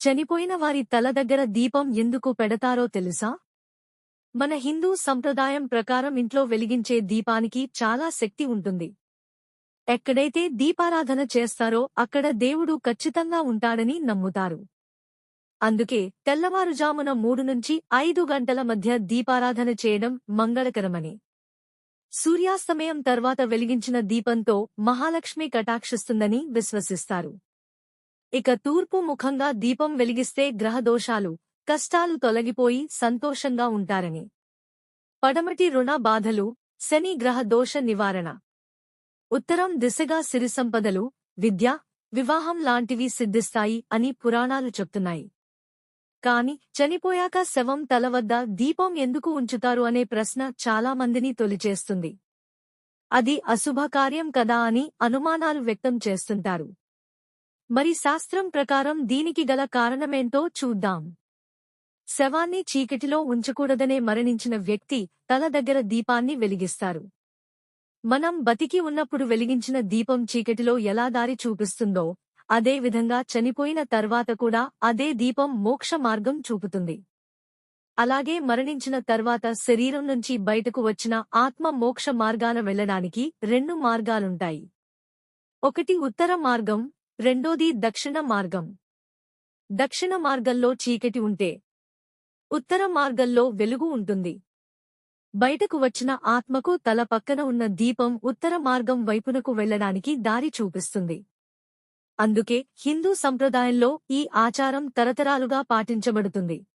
చనిపోయిన వారి తల దగ్గర దీపం ఎందుకు పెడతారో తెలుసా? మన హిందూ సంప్రదాయం ప్రకారం ఇంట్లో వెలిగించే దీపానికి చాలా శక్తి ఉంటుంది. ఎక్కడైతే దీపారాధన చేస్తారో అక్కడ దేవుడు ఖచ్చితంగా ఉంటాడని నమ్ముతారు. అందుకే తెల్లవారుజామున మూడు నుంచి ఐదు గంటల మధ్య దీపారాధన చేయడం మంగళకరమని. సూర్యాస్తమయం తర్వాత వెలిగించిన దీపంతో మహాలక్ష్మి కటాక్షిస్తుందని విశ్వసిస్తారు. ఇక తూర్పు ముఖంగా దీపం వెలిగిస్తే గ్రహదోషాలు కష్టాలు తొలగిపోయి సంతోషంగా ఉంటారని. పడమటి రుణ బాధలు శని గ్రహ దోష నివారణ. ఉత్తరం దిశగా సిరి సంపదలు విద్య వివాహం లాంటివి సిద్ధిస్తాయి అని పురాణాలు చెప్తున్నాయి. కాని చనిపోయాక శవం తల వద్ద దీపం ఎందుకు ఉంచుతారు అనే ప్రశ్న చాలామందిని తొలిచేస్తుంది. అది అశుభకార్యం కదా అని అనుమానాలు వ్యక్తం చేస్తుంటారు. మరి శాస్త్రం ప్రకారం దీనికి గల కారణమేంటో చూద్దాం. శవాన్ని చీకటిలో ఉంచకూడదనే మరణించిన వ్యక్తి తల దగ్గర దీపాన్ని వెలిగిస్తారు. మనం బతికి ఉన్నప్పుడు వెలిగించిన దీపం చీకటిలో ఎలా దారి చూపిస్తుందో అదే విధంగా చనిపోయిన తర్వాత కూడా అదే దీపం మోక్ష మార్గం చూపుతుంది. అలాగే మరణించిన తర్వాత శరీరం నుంచి బయటకు వచ్చిన ఆత్మ మోక్ష మార్గాన వెళ్ళడానికి రెండు మార్గాలుంటాయి. ఒకటి ఉత్తర మార్గం రెండోది దక్షిణ మార్గం. దక్షిణ మార్గంలో చీకటి ఉంటే ఉత్తర మార్గంలో వెలుగు ఉంటుంది. బయటకు వచ్చిన ఆత్మకు తల పక్కన ఉన్న దీపం ఉత్తర మార్గం వైపునకు వెళ్ళడానికి దారి చూపిస్తుంది. అందుకే హిందూ సంప్రదాయంలో ఈ ఆచారం తరతరాలుగా పాటించబడుతుంది.